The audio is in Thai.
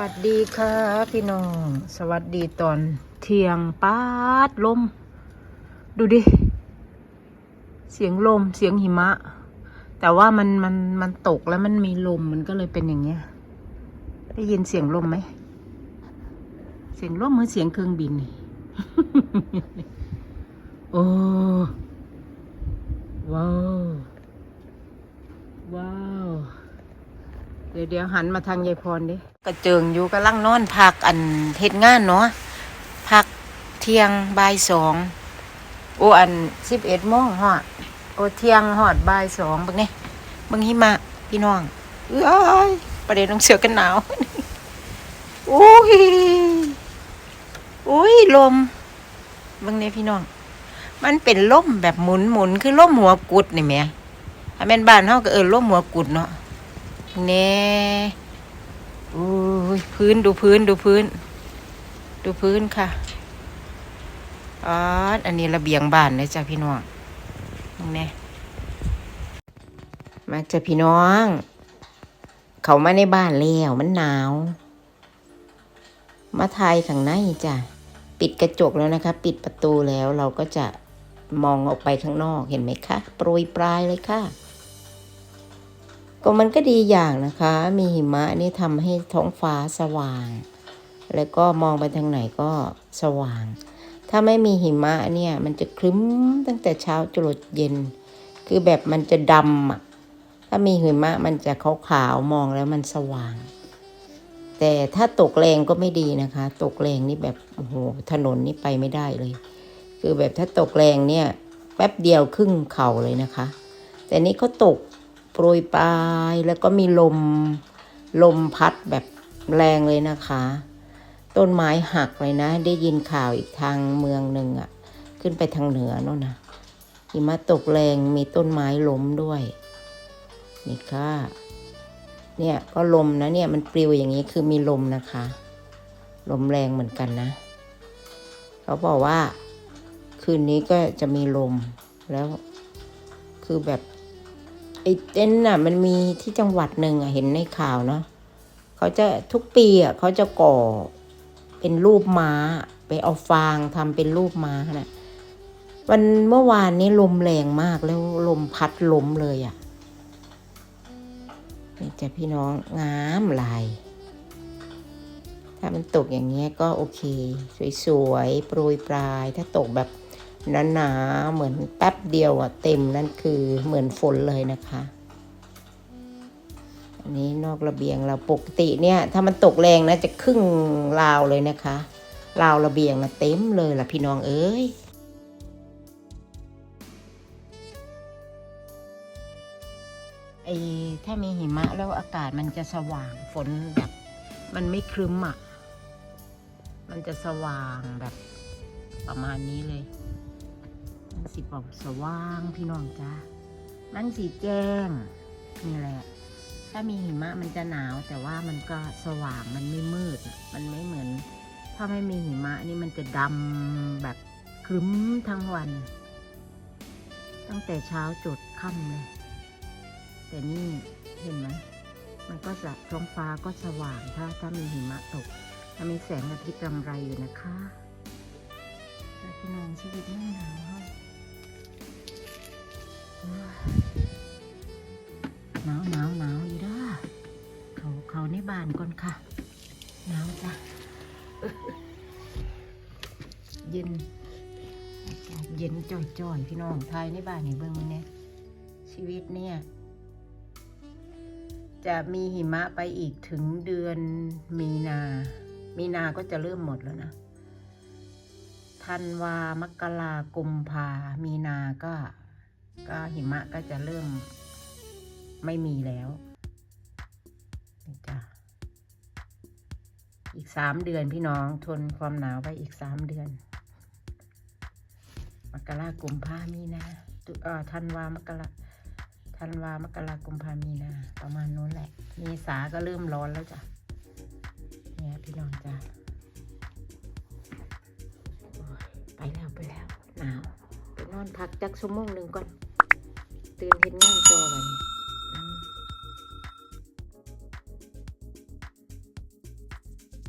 วัสดีค่ะพี่น้อง สวัสดีตอนเที่ยงป้าดลม ดูดิ เสียงลมเสียงหิมะ แต่ว่ามันมันมันตกแล้วมันมีลมมันก็เลยเป็นอย่างเงี้ย ได้ยินเสียงลมไหม เสียงลมเหมือนเสียงเครื่องบินนี่โอ้ว้าว เดี๋ยวเดี๋ยวหันมาทางยายพรดิกระเจิงอยู่กำลังนอนพักอันเฮ็ดงานเนาะพักเที่ยงบ่ายสองโออันสิบเอ็ดโมงฮอดโอเที่ยงฮอดบ่ายสองบิ่งนี่บิ่งหิมะพี่น้องเอ้ยประเดี๋ยวต้องเสือกันหนาวโอ้ยโอ้ยลมบิ่งนี่พี่น้อง มันเป็นลมแบบหมุนหมุนคือลมหัวกุดนี่แม่ถ้าแม่นบ้านเฮาก็เอิ้นลมหัวกุดเนาะ เน่อุ้ยพื้นดูพื้นดูพื้น ดูพื้นค่ะอ๋ออันนี้ระเบียงบ้านเลยจ้ะพี่น้องแน่มาจ้ะพี่น้อง เขามาในบ้านแล้วมันหนาว มาทายข้างในจ้ะปิดกระจกแล้วนะคะ ปิดประตูแล้วเราก็จะมองออกไปข้างนอกเห็นไหมคะ โปรยปลายเลยค่ะ ก็มันก็ดีอย่างนะคะ มีหิมะนี่ทำให้ท้องฟ้าสว่าง แล้วก็มองไปทางไหนก็สว่าง ถ้าไม่มีหิมะเนี่ยมันจะครึ้มตั้งแต่เช้าจรดเย็น คือแบบมันจะดำอะถ้ามีหิมะมันจะขาวๆมองแล้วมันสว่าง แต่ถ้าตกแรงก็ไม่ดีนะคะ ตกแรงนี่แบบโอ้โหถนนนี่ไปไม่ได้เลย คือแบบถ้าตกแรงเนี่ยแป๊บเดียวครึ่งเข่าเลยนะคะ แต่นี่เขาตก รยปลายแล้วก็มีลมลมพัดแบบแรงเลยนะคะ ต้นไม้หักเลยนะ ได้ยินข่าวอีกทางเมืองหนึ่งอะขึ้นไปทางเหนือโน่นนะหิมะตกแรงมีต้นไม้ล้มด้วย นี่ค่ะ เนี่ยก็ลมนะเนี่ยมันปลิวอย่างนี้คือมีลมนะคะ ลมแรงเหมือนกันนะ เขาบอกว่า คืนนี้ก็จะมีลมแล้วคือแบบ ไอ้เต็นท์น่ะ มันมีที่จังหวัดหนึ่งอะเห็นในข่าวเนาะเขาจะทุกปีอะเขาจะก่อเป็นรูปม้า ไปเอาฟางทำเป็นรูปม้านะวันเมื่อวานนี้ลมแรงมากแล้วลมพัดล้มเลยอะนี่จะพี่น้องงามลาย ถ้ามันตกอย่างเงี้ยก็โอเค สวยๆโปรยปลาย ถ้าตกแบบ หนาๆเหมือนแป๊บเดียวอะเต็มนั่นคือเหมือนฝนเลยนะคะ อันนี้นอกระเบียงเราปกติเนี่ย ถ้ามันตกแรงนะจะครึ่งราวเลยนะคะราวระเบียงนะเต็มเลยล่ะพี่น้องเอ้ยไอ้ถ้ามีหิมะแล้วอากาศมันจะสว่างฝนแบบมันไม่ครึ้มอะ มันจะสว่างแบบประมาณนี้เลย มันสีบอกสว่างพี่น้องจ้ามันสีแจ้งนี่แหละ ถ้ามีหิมะมันจะหนาว แต่ว่ามันก็สว่างมันไม่มืด มันไม่เหมือน ถ้าไม่มีหิมะนี่มันจะดำแบบครึ้มทั้งวัน ตั้งแต่เช้าจดค่ำเลย แต่นี่เห็นไหมมันก็จะท้องฟ้าก็สว่างถ้าถ้ามีหิมะตก ถ้ามีแสงอาทิตย์รำไรอยู่นะคะแต่พี่น้องชีวิตไม่หนาวค่ะ หนาวหนาวหนาวอยู่ด้าเขาเขาในบ้านก่อนค่ะ หนาวจ้ะเย็นเย็นจ่อยๆ พี่น้องภายในบ้านในเบื้องเนี่ยชีวิตเนี่ย จะมีหิมะไปอีกถึงเดือนมีนา มีนาก็จะเริ่มหมดแล้วนะธันวามกรากุมภามีนาก็ ก็หิมะก็จะเริ่มไม่มีแล้วจ้ะอีกสามเดือนพี่น้องทนความหนาวไปอีกสามเดือน มกรากุมภามีนาตุเอ่อธันวามกราธันวามกรากุมภามีนาประมาณนู้นแหละ เมษาก็เริ่มร้อนแล้วจ้ะเนี่ยพี่น้องจ้ะไปแล้วไปแล้ว นอนพักจักชั่วโมงหนึ่งก่อน ตื่นเห็นงานต่อไป